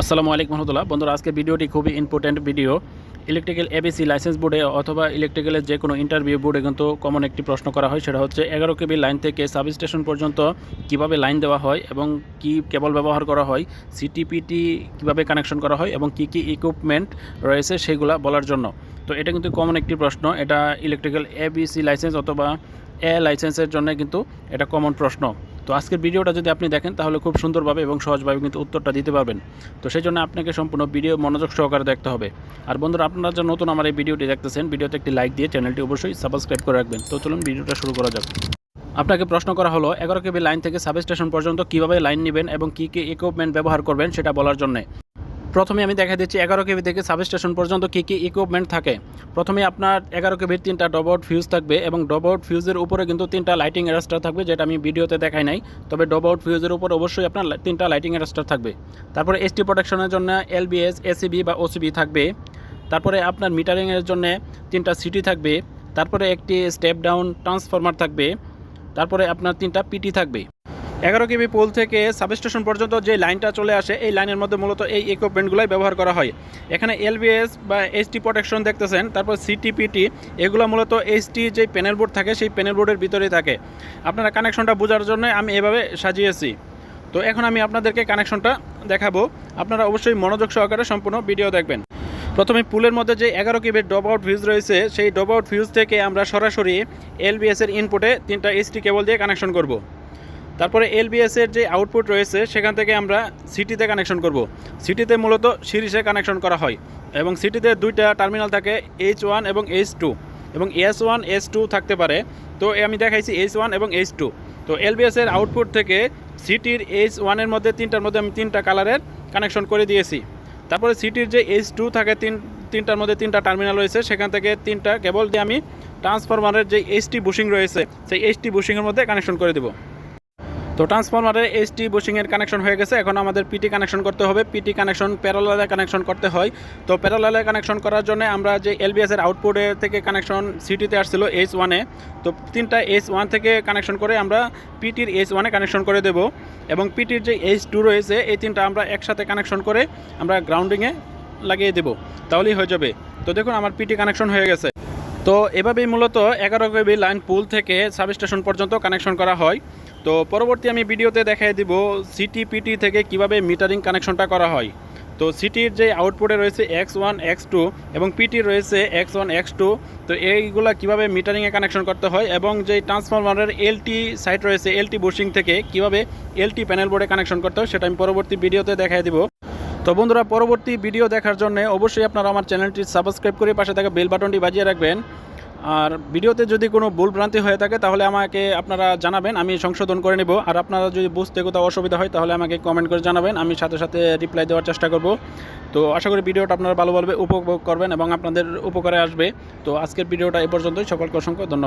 আসসালামু আলাইকুম রহমতুল্লাহ। বন্ধুরা আজকে ভিডিওটি খুবই important video electrical ABC licence বোর্ডে অথবা ইলেকট্রিক্যালের যে কোনো ইন্টারভিউ বোর্ডে কিন্তু কমন একটি প্রশ্ন করা হয়। সেটা হচ্ছে, এগারো কেবি লাইন থেকে সাব স্টেশন পর্যন্ত কীভাবে লাইন দেওয়া হয় এবং কি কেবল ব্যবহার করা হয় সিটিপিটি কীভাবে কানেকশন করা হয় এবং কি কি ইকুইপমেন্ট রয়েছে সেগুলা বলার জন্য। তো এটা কিন্তু কমন একটি প্রশ্ন। এটা ইলেকট্রিক্যাল এবিসি লাইসেন্স অথবা এ লাইসেন্সের জন্য কিন্তু এটা কমন প্রশ্ন। তো আজকের ভিডিওটা যদি আপনি দেখেন, তাহলে খুব সুন্দরভাবে এবং সহজভাবে কিন্তু উত্তরটা দিতে পারবেন। তো সেই জন্য আপনাকে সম্পূর্ণ ভিডিও মনোযোগ সহকারে দেখতে হবে। আর বন্ধুরা, আপনারা যে নতুন আমার এই ভিডিওটি দেখতেছেন, ভিডিওতে একটি লাইক দিয়ে চ্যানেলটি অবশ্যই সাবস্ক্রাইব করে রাখবেন। তো চলুন ভিডিওটা শুরু করা যাক। আপনাকে প্রশ্ন করা হলো, এগারো কেবি লাইন থেকে সাব স্টেশন পর্যন্ত কীভাবে লাইন নেবেন এবং কী কী ইকুইপমেন্ট ব্যবহার করবেন সেটা বলার জন্যে। প্রথমে আমি দেখা দিচ্ছি এগারো কেবি থেকে সাব স্টেশন পর্যন্ত কী কী ইকুইপমেন্ট থাকে। প্রথমে আপনার এগারো কেবির তিনটা ডবআউট ফিউজ থাকবে এবং ডবআউট ফিউজের উপরে কিন্তু তিনটা লাইটিং অ্যারাস্টার থাকবে, যেটা আমি ভিডিওতে দেখাই নাই। তবে ডবআউট ফিউজের উপর অবশ্যই আপনার তিনটা লাইটিং অ্যারাস্টার থাকবে। তারপরে এসটি প্রোটেকশনের জন্য এলবিএস এসিবি বা ওসিবি থাকবে। তারপরে আপনার মিটারিংয়ের জন্য তিনটা সিটি থাকবে। তারপরে একটি স্টেপ ডাউন ট্রান্সফরমার থাকবে। তারপরে আপনার তিনটা পিটি থাকবে। এগারো কেবি পোল থেকে সাবস্টেশন পর্যন্ত যে লাইনটা চলে আসে, এই লাইনের মধ্যে মূলত এই ইকুইপমেন্টগুলোই ব্যবহার করা হয়। এখানে এলবিএস বা এইচটি প্রোটেকশন দেখতেছেন, তারপর সিটিপিটি এগুলো মূলত এইচটি যে প্যানেল বোর্ড থাকে, সেই প্যানেল বোর্ডের ভিতরেই থাকে। আপনারা কানেকশনটা বোঝার জন্য আমি এভাবে সাজিয়েছি। তো এখন আমি আপনাদেরকে কানেকশনটা দেখাবো। আপনারা অবশ্যই মনোযোগ সহকারে সম্পূর্ণ ভিডিও দেখবেন। প্রথমে পুলের মধ্যে যে এগারো কেবির ডব আউট ফিউজ রয়েছে, সেই ডব আউট ফিউজ থেকে আমরা সরাসরি এলবিএস এর ইনপুটে তিনটা এইচটি কেবল দিয়ে কানেকশন করব। তারপরে এলবিএস এর যে আউটপুট রয়েছে, সেখান থেকে আমরা সিটিতে কানেকশন করব। সিটিতে মূলত সিরিজে কানেকশন করা হয় এবং সিটিতে দুইটা টার্মিনাল থাকে এইচ ওয়ান এবং এইচ টু এবং এস ওয়ান এস টু থাকতে পারে। তো আমি দেখাইছি এইচ ওয়ান এবং এইচ টু তো এলবিএস এর আউটপুট থেকে সিটির এইচ ওয়ানের মধ্যে তিনটার মধ্যে আমি তিনটা কালারের কানেকশন করে দিয়েছি। তারপরে সিটির যে এইচ টু থাকে, তিন, তিনটার মধ্যে তিনটা টার্মিনাল রয়েছে, সেখান থেকে তিনটা কেবল দিয়ে আমি ট্রান্সফরমারের যে এইচটি বুশিং রয়েছে, সেই এইচটি বুশিংয়ের মধ্যে কানেকশন করে দেবো। তো ট্রান্সফরমারের এইচটি বুশিংয়ের কানেকশন হয়ে গেছে। এখন আমাদের পিটি কানেকশন করতে হবে। পিটি কানেকশন প্যারালালে কানেকশন করতে হয়। তো প্যারালালে কানেকশন করার জন্য আমরা যে এলবিএস এর আউটপুটে থেকে কানেকশন সিটিতে আসছিল এইচ ওয়ানে তো তিনটা এইচ ওয়ান থেকে কানেকশন করে আমরা পিটির এইচ ওয়ানে কানেকশন করে দেব। এবং পিটির যে এইচ টু রয়েছে, এই তিনটা আমরা একসাথে কানেকশন করে আমরা গ্রাউন্ডিংয়ে লাগিয়ে দেব। তাহলেই হয়ে যাবে। তো দেখুন, আমার পিটি কানেকশন হয়ে গেছে। তো এভাবেই মূলত এগারো কেবি লাইন পুল থেকে সাবস্টেশন পর্যন্ত কানেকশন করা হয়। তো পরবর্তী আমি ভিডিওতে দেখাই দিব সিটি, পিটি থেকে কীভাবে মিটারিং কানেকশনটা করা হয়। তো সিটির যে আউটপুটে রয়েছে এক্স ওয়ান, এক্স টু এবং পিটি রয়েছে এক্স ওয়ান, এক্স টু। তো এইগুলা কীভাবে মিটারিংয়ে কানেকশন করতে হয় এবং যে ট্রান্সফরমারের এলটি সাইট রয়েছে, এলটি বুশিং থেকে কীভাবে এলটি প্যানেল বোর্ডে কানেকশন করতে হয় সেটা আমি পরবর্তী ভিডিওতে দেখাই দিব। তো বন্ধুরা, পরবর্তী ভিডিও দেখার জন্য অবশ্যই আপনারা আমার চ্যানেলটি সাবস্ক্রাইব করে পাশে থাকা বেল বাটনটি বাজিয়ে রাখবেন। আর ভিডিওতে যদি কোনো ভুল ভ্রান্তি হয়ে থাকে, তাহলে আমাকে আপনারা জানাবেন, আমি সংশোধন করে নেব। আর আপনারা যদি বুঝতে কোথাও অসুবিধা হয়, তাহলে আমাকে কমেন্ট করে জানাবেন, আমি সাথে সাথে রিপ্লাই দেওয়ার চেষ্টা করব। তো আশা করি ভিডিওটা আপনারা ভালোভাবে উপভোগ করবেন এবং আপনাদের উপকারে আসবে। তো আজকের ভিডিওটা এ পর্যন্তই, সকলকে অসংখ্য ধন্যবাদ।